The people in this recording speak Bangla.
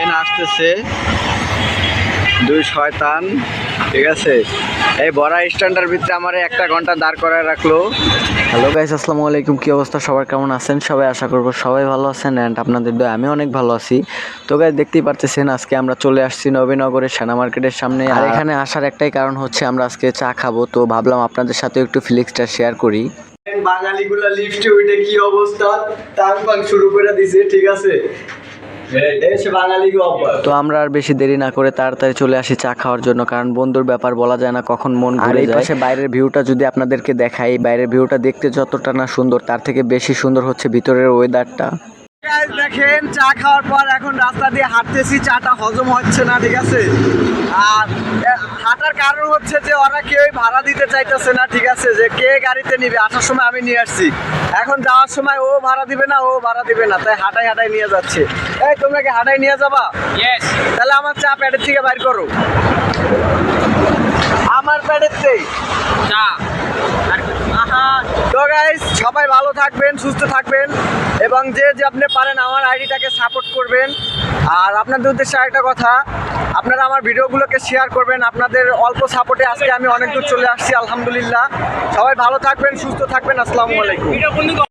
দেখেন আসতেছে দুই শয়তান ঠিক আছে? এই বড়া স্ট্যান্ডার ভিতরে আমার একটা ঘণ্টা দাঁড় করায় রাখল। হ্যালো গাইস আসসালামু আলাইকুম কি অবস্থা? সবার কেমন আছেন? সবাই আশা করব সবাই ভালো আছেন অ্যান্ড আপনাদের দয় আমি অনেক ভালো আছি। তো গাইস দেখতেই পারতেছেন আজকে আমরা চলে আসছি নবীনগরের সেনা মার্কেটের সামনে। আর এখানে আসার একটাই কারণ হচ্ছে আমরা আজকে চা খাব। তো ভাবলাম আপনাদের সাথে একটু ফিলিক্সটা শেয়ার করি। বাঙালিগুলা লিফটে উঠে কি অবস্থা? টাং পাং শুরু করে দিছে ঠিক আছে? তো আমরা আর বেশি দেরি না করে তাড়াতাড়ি চলে আসি চা খাওয়ার জন্য কারণ বন্ধুর ব্যাপার বলা যায় না কখন মন ঘুরে যায়। পাশে বাইরের ভিউটা যদি আপনাদেরকে দেখাই বাইরের ভিউটা দেখতে যতটা না সুন্দর তার থেকে বেশি সুন্দর হচ্ছে ভিতরের ওয়েদারটা দেখেন চা খাওয়ার পর এখন রাস্তা দিয়ে হাঁটতেছি চাটা হজম হচ্ছে না ঠিক আছে? আর হাঁটার কারণ হচ্ছে যে ওরা কেউই ভাড়া দিতে চাইতেছে না ঠিক আছে? যে কে গাড়িতে নিবে? আসার সময় আমি নিয়ে আসছি। এখন যাওয়ার সময় ও ভাড়া দিবে না ও ভাড়া দিবে না তাই হাঁটাই হাঁটাই নিয়ে যাচ্ছে। এই তোমরা কি হাঁটাই নিয়ে যাবা? তাহলে আমার চা প্যাডের থেকে বাইর করো। আমার প্যাডের থেকে চা। তো গাইস সবাই ভালো থাকবেন সুস্থ থাকবেন এবং যে যে আপনি পারেন আমার আইডিটাকে সাপোর্ট করবেন। আর আপনাদের উদ্দেশ্যে একটা কথা আপনারা আমার ভিডিওগুলোকে শেয়ার করবেন। আপনাদের অল্প সাপোর্টে আজকে আমি অনেক দূর চলে আসছি, আলহামদুলিল্লাহ। সবাই ভালো থাকবেন, সুস্থ থাকবেন, আসসালামু আলাইকুম।